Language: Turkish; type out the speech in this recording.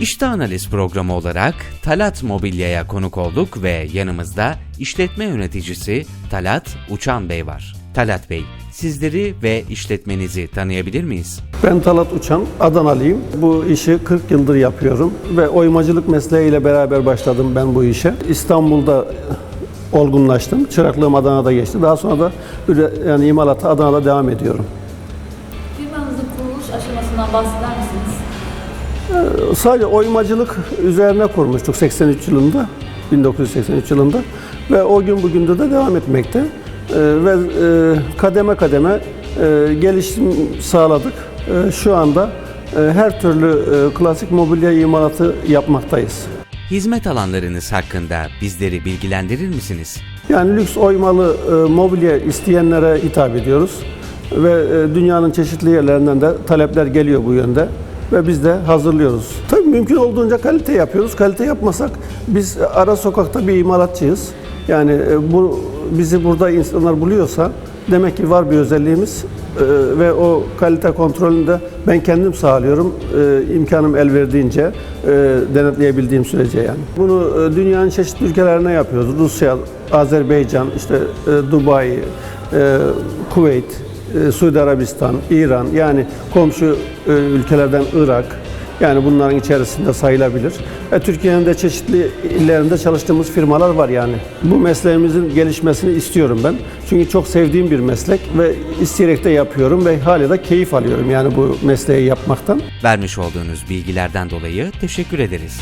İşte analiz programı olarak Talat Mobilya'ya konuk olduk ve yanımızda işletme yöneticisi Talat Uçan Bey var. Talat Bey, sizleri ve işletmenizi tanıyabilir miyiz? Ben Talat Uçan, Adanalıyım. Bu işi 40 yıldır yapıyorum ve oymacılık mesleğiyle beraber başladım ben bu işe. İstanbul'da olgunlaştım. Çıraklığım Adana'da geçti. Daha sonra da üre- yani imalata Adana'da devam ediyorum. Firmanızın kuruluş aşamasından bahseder misiniz? Sadece oymacılık üzerine kurmuştuk 83 yılında, 1983 yılında ve o gün bugündür de devam etmekte. Ee, ve e, kademe kademe e, gelişim sağladık. E, şu anda e, her türlü klasik mobilya imalatı yapmaktayız. Hizmet alanlarınız hakkında bizleri bilgilendirir misiniz? Yani lüks oymalı mobilya isteyenlere hitap ediyoruz ve dünyanın çeşitli yerlerinden de talepler geliyor bu yönde ve biz de hazırlıyoruz. Tabii mümkün olduğunca kalite yapıyoruz. Kalite yapmasak biz ara sokakta bir imalatçıyız. Yani e, bu bizi burada insanlar buluyorsa demek ki var bir özelliğimiz e, ve o kalite kontrolünü de ben kendim sağlıyorum e, imkanım el verdiğince denetleyebildiğim sürece yani. Bunu dünyanın çeşitli ülkelerine yapıyoruz. Rusya, Azerbaycan, işte Dubai, Kuveyt, e, Suudi Arabistan, İran yani komşu e, ülkelerden Irak yani bunların içerisinde sayılabilir. E, Türkiye'nin de çeşitli illerinde çalıştığımız firmalar var yani. Bu mesleğimizin gelişmesini istiyorum ben. Çünkü çok sevdiğim bir meslek ve isteyerek de yapıyorum ve hala da keyif alıyorum yani bu mesleği yapmaktan. Vermiş olduğunuz bilgilerden dolayı teşekkür ederiz.